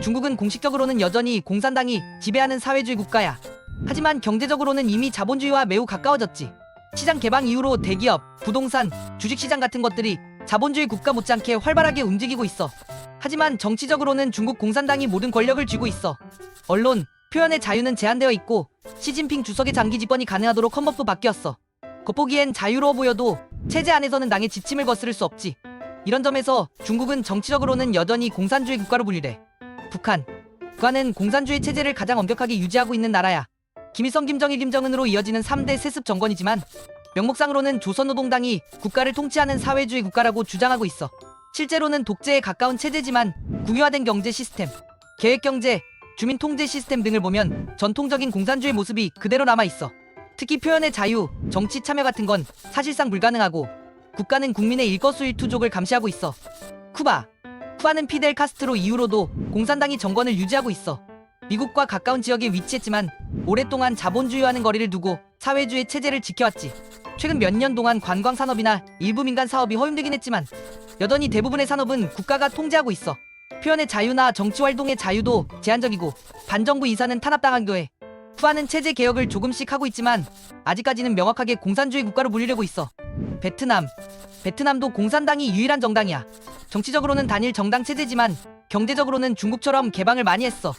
중국은 공식적으로는 여전히 공산당이 지배하는 사회주의 국가야. 하지만 경제적으로는 이미 자본주의와 매우 가까워졌지. 시장 개방 이후로 대기업, 부동산, 주식시장 같은 것들이 자본주의 국가 못지않게 활발하게 움직이고 있어. 하지만 정치적으로는 중국 공산당이 모든 권력을 쥐고 있어. 언론, 표현의 자유는 제한되어 있고 시진핑 주석의 장기 집권이 가능하도록 헌법도 바뀌었어. 겉보기엔 자유로워 보여도 체제 안에서는 당의 지침을 거스를 수 없지. 이런 점에서 중국은 정치적으로는 여전히 공산주의 국가로 분류돼. 북한. 북한은 공산주의 체제를 가장 엄격하게 유지하고 있는 나라야. 김일성, 김정일, 김정은으로 이어지는 3대 세습 정권이지만 명목상으로는 조선노동당이 국가를 통치하는 사회주의 국가라고 주장하고 있어. 실제로는 독재에 가까운 체제지만 국유화된 경제 시스템, 계획 경제, 주민 통제 시스템 등을 보면 전통적인 공산주의 모습이 그대로 남아 있어. 특히 표현의 자유, 정치 참여 같은 건 사실상 불가능하고 국가는 국민의 일거수일투족을 감시하고 있어. 쿠바. 쿠바는 피델 카스트로 이후로도 공산당이 정권을 유지하고 있어. 미국과 가까운 지역에 위치했지만 오랫동안 자본주의와는 거리를 두고 사회주의 체제를 지켜왔지. 최근 몇 년 동안 관광 산업이나 일부 민간 사업이 허용되긴 했지만 여전히 대부분의 산업은 국가가 통제하고 있어. 표현의 자유나 정치 활동의 자유도 제한적이고 반정부 이사는 탄압당하기도 해. 쿠바는 체제 개혁을 조금씩 하고 있지만 아직까지는 명확하게 공산주의 국가로 불리려고 있어. 베트남. 베트남도 공산당이 유일한 정당이야. 정치적으로는 단일 정당 체제지만 경제적으로는 중국처럼 개방을 많이 했어.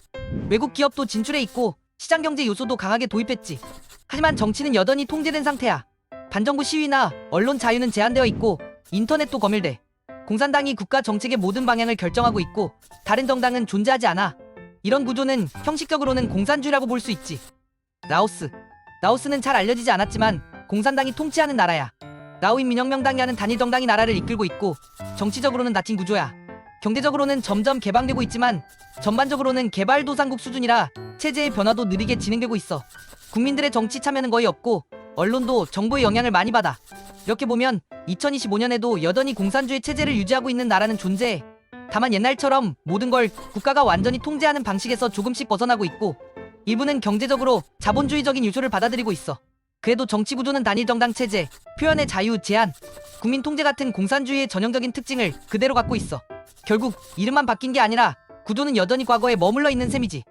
외국 기업도 진출해 있고 시장 경제 요소도 강하게 도입했지. 하지만 정치는 여전히 통제된 상태야. 반정부 시위나 언론 자유는 제한되어 있고 인터넷도 검열돼. 공산당이 국가 정책의 모든 방향을 결정하고 있고 다른 정당은 존재하지 않아. 이런 구조는 형식적으로는 공산주의라고 볼 수 있지. 라오스. 라오스는 잘 알려지지 않았지만 공산당이 통치하는 나라야. 라오인 민혁명당이라는 단일 정당이 나라를 이끌고 있고 정치적으로는 닫힌 구조야. 경제적으로는 점점 개방되고 있지만 전반적으로는 개발도상국 수준이라 체제의 변화도 느리게 진행되고 있어. 국민들의 정치 참여는 거의 없고 언론도 정부의 영향을 많이 받아. 이렇게 보면 2025년에도 여전히 공산주의 체제를 유지하고 있는 나라는 존재해. 다만 옛날처럼 모든 걸 국가가 완전히 통제하는 방식에서 조금씩 벗어나고 있고 일부는 경제적으로 자본주의적인 요소를 받아들이고 있어. 그래도 정치 구조는 단일 정당 체제, 표현의 자유 제한, 국민 통제 같은 공산주의의 전형적인 특징을 그대로 갖고 있어. 결국 이름만 바뀐 게 아니라 구조는 여전히 과거에 머물러 있는 셈이지.